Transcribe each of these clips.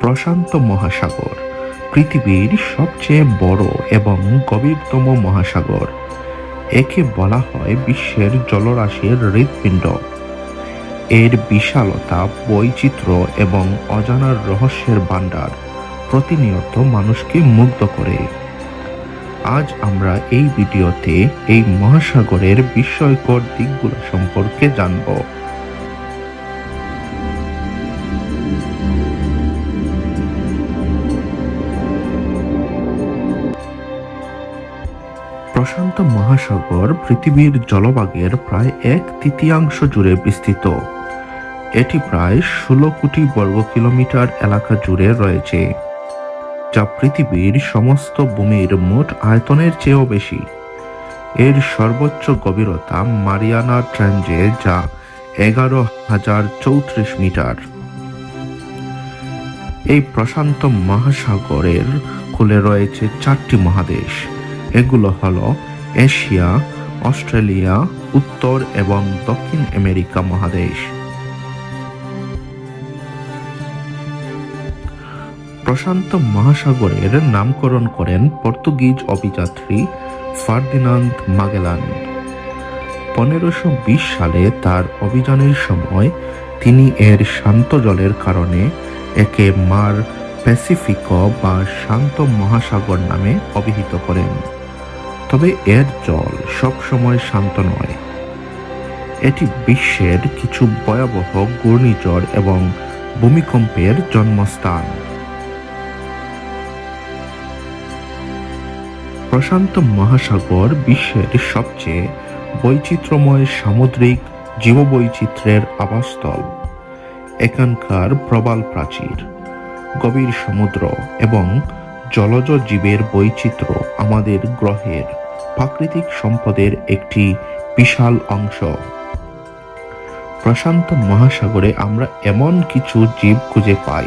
প্রশান্ত মহাসাগর, পৃথিবীর সবচেয়ে বড় এবং গভীরতম মহাসাগর। একে বলা হয় বিশ্বের জলরাশির হৃৎপিণ্ড। এর বিশালতা, বৈচিত্র্য এবং অজানার রহস্যের ভাণ্ডার প্রতিনিয়ত মানুষকে মুগ্ধ করে। আজ আমরা এই ভিডিওতে এই মহাসাগরের বিস্ময়কর দিকগুলো সম্পর্কে জানব। প্রশান্ত মহাসাগর পৃথিবীর জলভাগের প্রায় এক তৃতীয়াংশ জুড়ে বিস্তৃত। এটি প্রায় ষোলো কোটি বর্গ কিলোমিটার এলাকা জুড়ে রয়েছে, যা পৃথিবীর সমস্ত ভূমির মোট আয়তনের চেয়েও বেশি। এর সর্বোচ্চ গভীরতা মারিয়ানা ট্রেঞ্জে যা এগারো হাজার চৌত্রিশ মিটার। এই প্রশান্ত মহাসাগরের খুলে রয়েছে চারটি মহাদেশ। এগুলো হলো এশিয়া, অস্ট্রেলিয়া, উত্তর এবং দক্ষিণ আমেরিকা মহাদেশ। প্রশান্ত মহাসাগরের নামকরণ করেন পর্তুগিজ অভিযাত্রী ফার্দিনান্দ মাগেলান। পনেরোশো সালে তার অভিযানের সময় তিনি এর শান্ত জলের কারণে একে মার প্যাসিফিকো বা শান্ত মহাসাগর নামে অভিহিত করেন। এর জল সবসময় শান্ত নয়। এটি বিশ্বের কিছু ভয়াবহ ঘূর্ণিঝড় এবং ভূমিকম্পের জন্মস্থান। প্রশান্ত মহাসাগর বিশ্বের সবচেয়ে বৈচিত্র্যময় সামুদ্রিক জীববৈচিত্র্যের আবাসস্থল। এখানকার প্রবাল প্রাচীর, গভীর সমুদ্র এবং জলজ জীবের বৈচিত্র্য আমাদের গ্রহের প্রাকৃতিক সম্পদের একটি বিশাল অংশ। প্রশান্ত মহাসাগরে আমরা এমন কিছু জীব খুঁজে পাই,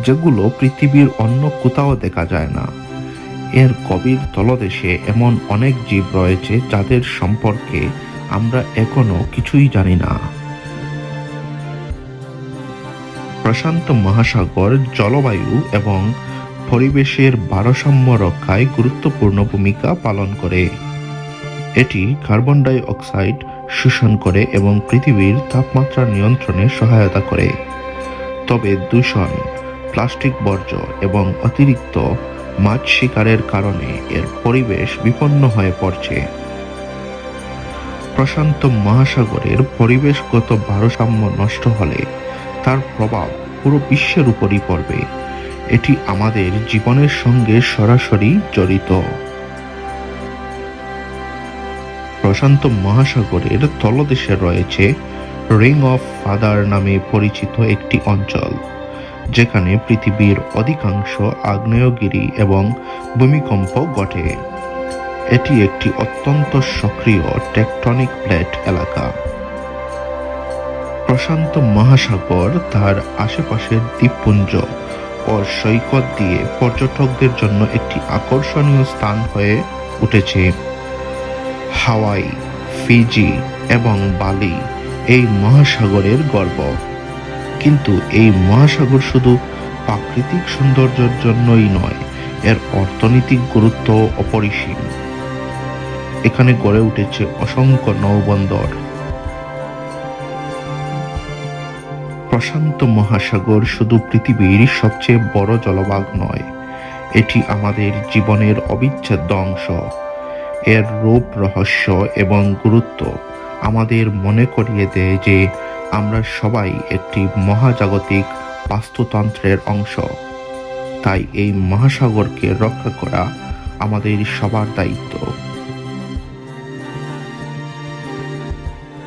যেগুলো পৃথিবীর অন্য কোথাও দেখা যায় না। এর গভীর তলদেশে এমন অনেক জীব রয়েছে যাদের সম্পর্কে আমরা এখনও কিছুই জানি না। প্রশান্ত মহাসাগর জলবায়ু এবং পরিবেশের ভারসাম্য রক্ষায় গুরুত্বপূর্ণ ভূমিকা পালন করে। এটি কার্বন ডাই অক্সাইড শোষণ করে এবং পৃথিবীর তাপমাত্রা নিয়ন্ত্রণে সহায়তা করে। তবে দূষণ, প্লাস্টিক বর্জ্য এবং অতিরিক্ত মাছ শিকারের কারণে এর পরিবেশ বিপন্ন হয়ে পড়ছে। প্রশান্ত মহাসাগরের পরিবেশগত ভারসাম্য নষ্ট হলে তার প্রভাব পুরো বিশ্বের উপরই পড়বে। এটি আমাদের জীবনের সঙ্গে সরাসরি জড়িত। প্রশান্ত মহাসাগরের তলদেশে রয়েছে রিং অফ ফাদার নামে পরিচিত একটি অঞ্চল, যেখানে পৃথিবীর অধিকাংশ আগ্নেয়গিরি এবং ভূমিকম্প ঘটে। এটি একটি অত্যন্ত সক্রিয় টেকটনিক প্লেট এলাকা। প্রশান্ত মহাসাগর তার আশেপাশের দ্বীপপুঞ্জ ও সৈকত দিয়ে পর্যটকদের জন্য একটি আকর্ষণীয় স্থান হয়ে উঠেছে। হাওয়াই, ফিজি এবং বালি এই মহাসাগরের গর্ব। কিন্তু এই মহাসাগর শুধু প্রাকৃতিক সৌন্দর্যের জন্যই নয়, এর অর্থনৈতিক গুরুত্ব অপরিসীম। এখানে গড়ে উঠেছে অসংখ্য নৌবন্দর। প্রশান্ত মহাসাগর শুধু পৃথিবীর সবচেয়ে বড় জলভাগ নয়, এটি আমাদের জীবনের অবিচ্ছেদ্য অংশ। এর রূপ, রহস্য এবং গুরুত্ব আমাদের মনে করিয়ে দেয় যে আমরা সবাই একটি মহাজাগতিক বাস্তুতন্ত্রের অংশ। তাই এই মহাসাগরকে রক্ষা করা আমাদের সবার দায়িত্ব।